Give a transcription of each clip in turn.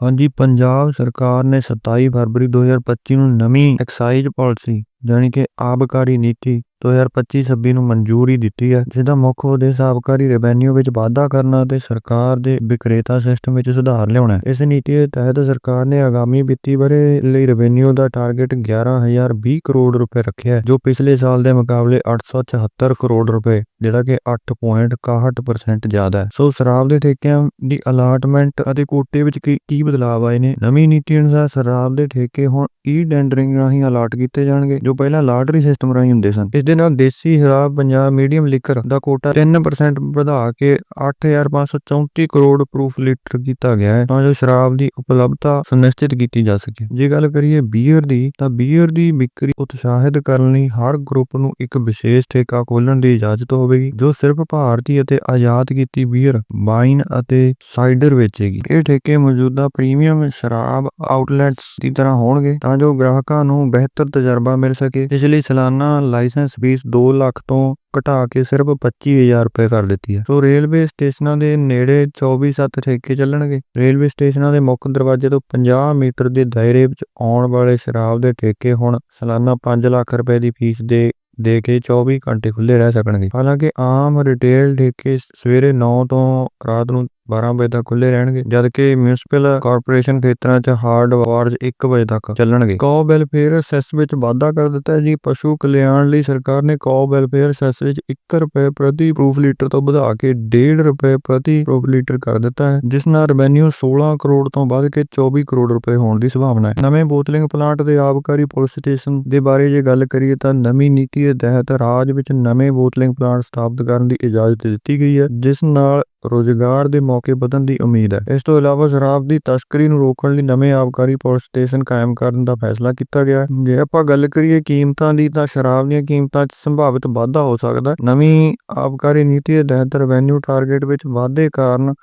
ਹਾਂਜੀ, ਪੰਜਾਬ ਸਰਕਾਰ ਨੇ 27 ਫਰਵਰੀ 2025 ਨੂੰ ਨਵੀਂ ਐਕਸਾਈਜ਼ ਪਾਲਿਸੀ ਯਾਨੀ ਕਿ ਆਬਕਾਰੀ ਨੀਤੀ 2025-26 ਨੂੰ ਮਨਜ਼ੂਰੀ ਦਿੱਤੀ ਹੈ ਜਿਹਦਾ ਮੁੱਖ ਉਦੇਸ਼ ਆਬਕਾਰੀ ਰੈਵਨਿਊ ਵਿੱਚ ਵਾਧਾ ਕਰਨਾ ਅਤੇ ਸਰਕਾਰ ਦੇ ਵਿਕਰੇਤਾ ਸਿਸਟਮ ਵਿੱਚ ਸੁਧਾਰ ਲਿਆਉਣਾ ਹੈ। ਇਸ ਨੀਤੀ ਦੇ ਤਹਿਤ ਸਰਕਾਰ ਨੇ ਆਗਾਮੀ ਵਿੱਤੀ ਵਰ੍ਹੇ ਲਈ ਰੈਵਨਿਊ ਦਾ ਟਾਰਗੇਟ 11020 ਕਰੋੜ ਰੁਪਏ ਰੱਖਿਆ ਹੈ, ਜੋ ਪਿਛਲੇ ਸਾਲ ਦੇ ਮੁਕਾਬਲੇ 874 ਕਰੋੜ ਰੁਪਏ, ਜਿਹੜਾ ਕਿ 8.61% ਜ਼ਿਆਦਾ ਹੈ। ਸੋ ਸ਼ਰਾਬ ਦੇ ਠੇਕਿਆਂ ਦੀ ਅਲਾਟਮੈਂਟ ਅਤੇ ਕੋਟੇ ਵਿੱਚ ਕੀ ਕੀ ਬਦਲਾਅ ਆਏ ਨੇ? ਨਵੀਂ ਨੀਤੀ ਅਨੁਸਾਰ ਸ਼ਰਾਬ ਦੇ ਠੇਕੇ ਹੁਣ ਈ ਟੈਂਡਰਿੰਗ ਰਾਹੀਂ ਅਲਾਟ ਕੀਤੇ ਜਾਣਗੇ, ਜੋ ਪਹਿਲਾਂ ਲਾਟਰੀ ਸਿਸਟਮ ਰਾਹੀਂ ਹੁੰਦੇ ਸਨ। ਇਸ ਨਾਲ ਦੇਸੀ ਸ਼ਰਾਬ ਪੰਜਾਬ ਮੀਡੀਅਮ ਲਿਕਰ ਦਾ ਕੋਟਾ 3% ਵਧਾ ਕੇ 8534 ਕਰੋੜ ਪ੍ਰੂਫ ਲੀਟਰ ਕੀਤਾ ਗਿਆ ਹੈ, ਤਾਂ ਜੋ ਸ਼ਰਾਬ ਦੀ ਉਪਲਬਧਤਾ ਸੁਨਿਸ਼ਚਿਤ ਕੀਤੀ ਜਾ ਸਕੇ। ਜੇ ਗੱਲ ਕਰੀਏ ਬੀਅਰ ਦੀ, ਤਾਂ ਬੀਅਰ ਦੀ ਵਿਕਰੀ ਉਤਸ਼ਾਹਿਤ ਕਰਨ ਲਈ ਹਰ ਗਰੁੱਪ ਨੂੰ ਇੱਕ ਵਿਸ਼ੇਸ਼ ਠੇਕਾ ਖੋਲ੍ਹਣ ਦੀ ਇਜਾਜ਼ਤ ਹੋਵੇਗੀ, ਜੋ ਸਿਰਫ ਭਾਰਤੀ ਅਤੇ ਆਜ਼ਾਦ ਕੀਤੀ ਬੀਅਰ ਵਾਈਨ ਅਤੇ ਸਾਈਡਰ ਵੇਚੇਗੀ। ਇਹ ਠੇਕੇ ਮੌਜੂਦਾ ਪ੍ਰੀਮੀਅਮ ਸ਼ਰਾਬ ਆਊਟਲੈਟਸ ਦੀ ਤਰ੍ਹਾਂ ਹੋਣਗੇ, ਤਾਂ ਜੋ ਗ੍ਰਾਹਕਾਂ ਨੂੰ ਬਿਹਤਰ ਤਜਰਬਾ ਮਿਲ ਸਕੇ, ਇਸ ਲਈ ਸਾਲਾਨਾ ਲਾਇਸੈਂਸ ਫੀਸ 2 ਲੱਖ ਤੋਂ ਘਟਾ ਕੇ ਸਿਰਫ 25000 ਰੁਪਏ ਕਰ ਦਿੱਤੀ ਹੈ। ਸੋ ਰੇਲਵੇ ਸਟੇਸ਼ਨਾਂ ਦੇ ਨੇੜੇ 24/7 ਠੇਕੇ ਚੱਲਣਗੇ। ਰੇਲਵੇ ਸਟੇਸ਼ਨਾਂ ਦੇ ਮੁੱਖ ਦਰਵਾਜ਼ੇ ਤੋਂ 50 ਮੀਟਰ ਦੇ ਦਾਇਰੇ ਵਿੱਚ ਆਉਣ ਵਾਲੇ ਸ਼ਰਾਬ ਦੇ ਠੇਕੇ ਹੁਣ ਸਾਲਾਨਾ 5 ਲੱਖ ਰੁਪਏ ਦੀ ਫੀਸ ਦੇ ਦੇ ਕੇ 24 ਘੰਟੇ ਖੁੱਲੇ ਰਹਿ ਸਕਣਗੇ। ਹਾਲਾਂਕਿ ਆਮ ਰਿਟੇਲ ਠੇਕੇ ਸਵੇਰੇ 9 ਤੋਂ ਰਾਤ ਨੂੰ 12 ਵਜੇ ਤੱਕ ਖੁੱਲੇ ਰਹਿਣਗੇ ਜਦਕਿ ਮਿਊਨਿਸਪਲ ਕਾਰਪੋਰੇਸ਼ਨ ਖੇਤਰਾਂ 'ਚ ਹਾਰਡ ਆਵਰਸ 1 ਵਜੇ ਤੱਕ ਚੱਲਣਗੇ। ਕੌ ਵੈਲਫੇਅਰ ਸੈਸ ਵਿੱਚ ਵਾਧਾ ਕਰ ਦਿੱਤਾ ਹੈ ਜੀ। ਪਸ਼ੂ ਕਲਿਆਣ ਲਈ ਸਰਕਾਰ ਨੇ ਕੌ ਵੈਲਫੇਅਰ ਸੈਸ ਵਿੱਚ 1 ਰੁਪਏ ਪ੍ਰਤੀ ਪ੍ਰੂਫ ਲੀਟਰ ਤੋਂ ਵਧਾ ਕੇ 1.5 ਰੁਪਏ ਪ੍ਰਤੀ ਪ੍ਰੂਫ ਲੀਟਰ ਕਰ ਦਿੱਤਾ ਹੈ, ਜਿਸ ਨਾਲ ਰੈਵਨਿਊ 16 ਕਰੋੜ ਤੋਂ ਵੱਧ ਕੇ 24 ਕਰੋੜ ਰੁਪਏ ਹੋਣ ਦੀ ਸੰਭਾਵਨਾ ਹੈ। ਨਵੇਂ ਬੋਤਲਿੰਗ ਪਲਾਂਟ ਦੇ ਆਬਕਾਰੀ ਪੁਲਿਸ ਸਟੇਸ਼ਨ ਦੇ ਬਾਰੇ ਜੇ ਗੱਲ ਕਰੀਏ ਤਾਂ ਨਵੀਂ ਨੀਤੀ ਦੇ ਤਹਿਤ ਰਾਜ ਵਿੱਚ ਨਵੇਂ ਬੋਤਲਿੰਗ ਪਲਾਂਟ ਸਥਾਪਿਤ ਕਰਨ ਦੀ ਇਜਾਜ਼ਤ ਦਿੱਤੀ ਗਈ ਹੈ, ਜਿਸ ਨਾਲ ਰੋਜ਼ਗਾਰ ਦੇ ਮੌਕੇ ਵਧਣ ਦੀ ਉਮੀਦ ਹੈ। ਇਸ ਤੋਂ ਇਲਾਵਾ ਸ਼ਰਾਬ ਦੀ ਤਸਕਰੀ ਨੂੰ ਰੋਕਣ ਲਈ ਨਵੇਂ ਆਬਕਾਰੀ ਪੁਲਿਸ ਸਟੇਸ਼ਨ ਕਾਇਮ ਕਰਨ ਦਾ ਫੈਸਲਾ ਕੀਤਾ ਗਿਆ ਹੈ। ਜੇ ਆਪਾਂ ਗੱਲ ਕਰੀਏ ਕੀਮਤਾਂ ਦੀ ਤਾਂ ਸ਼ਰਾਬ ਦੀਆਂ ਕੀਮਤਾਂ 'ਚ ਸੰਭਾਵਿਤ ਵਾਧਾ ਹੋ ਸਕਦਾ ਹੈ। ਨਵੀਂ ਆਬਕਾਰੀ ਨੀਤੀ ਦੇ ਤਹਿਤ ਰੈਵਨਿਊ ਟਾਰਗੇਟ ਵਿੱਚ ਵਾਧੇ ਕਾਰਨ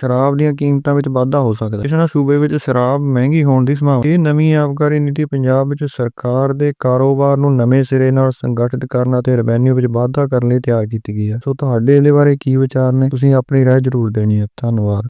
ਸ਼ਰਾਬ ਦੀਆਂ ਕੀਮਤਾਂ ਵਿੱਚ ਵਾਧਾ ਹੋ ਸਕਦਾ ਹੈ। ਇਸ ਨਾਲ ਸੂਬੇ ਵਿੱਚ ਸ਼ਰਾਬ ਮਹਿੰਗੀ ਹੋਣ ਦੀ ਸੰਭਾਵਨਾ ਇਹ ਨਵੀਂ ਆਬਕਾਰੀ ਨੀਤੀ ਪੰਜਾਬ ਵਿੱਚ ਸਰਕਾਰ ਦੇ ਕਾਰੋਬਾਰ ਨੂੰ ਨਵੇਂ ਸਿਰੇ ਨਾਲ ਸੰਗਠਿਤ ਕਰਨ ਅਤੇ ਰੈਵਨਿਊ ਵਿੱਚ ਵਾਧਾ ਕਰਨ ਲਈ ਤਿਆਰ ਕੀਤੀ ਗਈ ਹੈ। ਸੋ ਤੁਹਾਡੇ ਇਹਦੇ ਬਾਰੇ ਕੀ ਵਿਚਾਰ ਨੇ? ਤੁਸੀਂ ਆਪਣੀ ਰਾਏ ਜ਼ਰੂਰ ਦੇਣੀ ਹੈ। ਧੰਨਵਾਦ।